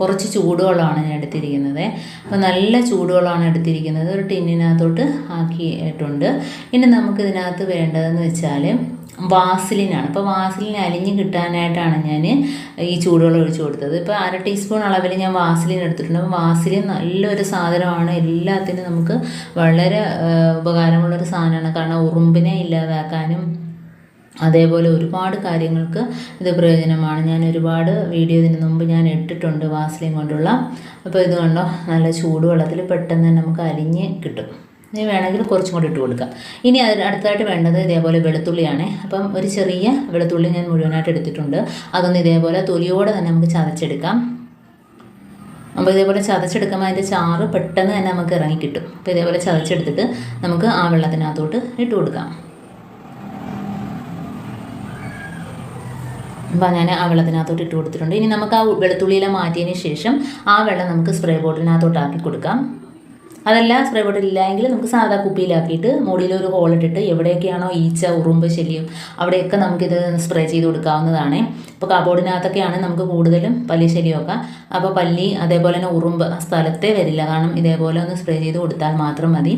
കുറച്ച് ചൂടുവെള്ളമാണ് ഞാൻ എടുത്തിരിക്കുന്നത്. അപ്പോൾ നല്ല ചൂടുവെള്ളമാണ് എടുത്തിരിക്കുന്നത്. ഒരു ടിന്നിനകത്തോട്ട് ആക്കിയിട്ടുണ്ട്. ഇനി നമുക്ക് ഇതിനകത്ത് വേണ്ടതെന്ന് വെച്ചാൽ വാസിലിനാണ്. അപ്പോൾ വാസിലിൻ അലിഞ്ഞ് കിട്ടാനായിട്ടാണ് ഞാൻ ഈ ചൂടുവെള്ളം ഒഴിച്ചു കൊടുത്തത്. ഇപ്പോൾ അര ടീസ്പൂൺ അളവിൽ ഞാൻ വാസിലിൻ എടുത്തിട്ടുണ്ട്. അപ്പോൾ വാസിലിൻ നല്ലൊരു സാധനമാണ്. എല്ലാത്തിനും നമുക്ക് വളരെ ഉപകാരമുള്ളൊരു സാധനമാണ്. കാരണം ഉറുമ്പിനെ ഇല്ലാതാക്കാനും അതേപോലെ ഒരുപാട് കാര്യങ്ങൾക്ക് ഇത് പ്രയോജനമാണ്. ഞാൻ ഒരുപാട് വീഡിയോ ഇതിന് മുമ്പ് ഞാൻ ഇട്ടിട്ടുണ്ട് വാസ്ലിൻ കൊണ്ടുള്ള. അപ്പോൾ ഇത് കണ്ടോ? നല്ല ചൂടുവെള്ളത്തിൽ പെട്ടെന്ന് നമുക്ക് അലിഞ്ഞ് കിട്ടും. ഇനി വേണമെങ്കിൽ കുറച്ചും കൂടി ഇട്ട് കൊടുക്കാം. ഇനി അടുത്തായിട്ട് വേണ്ടത് ഇതേപോലെ വെളുത്തുള്ളിയാണ്. അപ്പം ഒരു ചെറിയ വെളുത്തുള്ളി ഞാൻ മുഴുവനായിട്ട് എടുത്തിട്ടുണ്ട്. അതൊന്ന് ഇതേപോലെ തൊലിയോടെ തന്നെ നമുക്ക് ചതച്ചെടുക്കാം. അപ്പോൾ ഇതേപോലെ ചതച്ചെടുക്കുമ്പോൾ അതിന്റെ ചാറ് പെട്ടെന്ന് തന്നെ നമുക്ക് ഇറങ്ങി കിട്ടും. അപ്പോൾ ഇതേപോലെ ചതച്ചെടുത്തിട്ട് നമുക്ക് ആ വെള്ളത്തിനകത്തോട്ട് ഇട്ട് കൊടുക്കാം. അപ്പോൾ ഞാൻ ആ വെള്ളത്തിനകത്തോട്ട് ഇട്ട് കൊടുത്തിട്ടുണ്ട്. ഇനി നമുക്ക് ആ വെളുത്തുള്ളിയിലെ മാറ്റിയതിന് ശേഷം ആ വെള്ളം നമുക്ക് സ്പ്രേ ബോട്ടിലിനകത്തോട്ട് ആക്കി കൊടുക്കാം. അതല്ല സ്പ്രേ ബോട്ടിൽ ഇല്ലെങ്കിൽ നമുക്ക് സാധാ കുപ്പിയിലാക്കിയിട്ട് മുടിയിൽ ഒരു ഹോൾ എവിടെയൊക്കെയാണോ ഈച്ച ഉറുമ്പ് ശല്യം അവിടെയൊക്കെ നമുക്കിത് സ്പ്രേ ചെയ്ത് കൊടുക്കാവുന്നതാണ്. ഇപ്പോൾ കബോർഡിനകത്തൊക്കെയാണ് നമുക്ക് കൂടുതലും പല്ലി ശല്യമൊക്കെ. അപ്പോൾ പല്ലി അതേപോലെ തന്നെ ഉറുമ്പ് സ്ഥലത്തെ വരില്ല. കാരണം ഇതേപോലെ ഒന്ന് സ്പ്രേ ചെയ്ത് കൊടുത്താൽ മാത്രം മതി.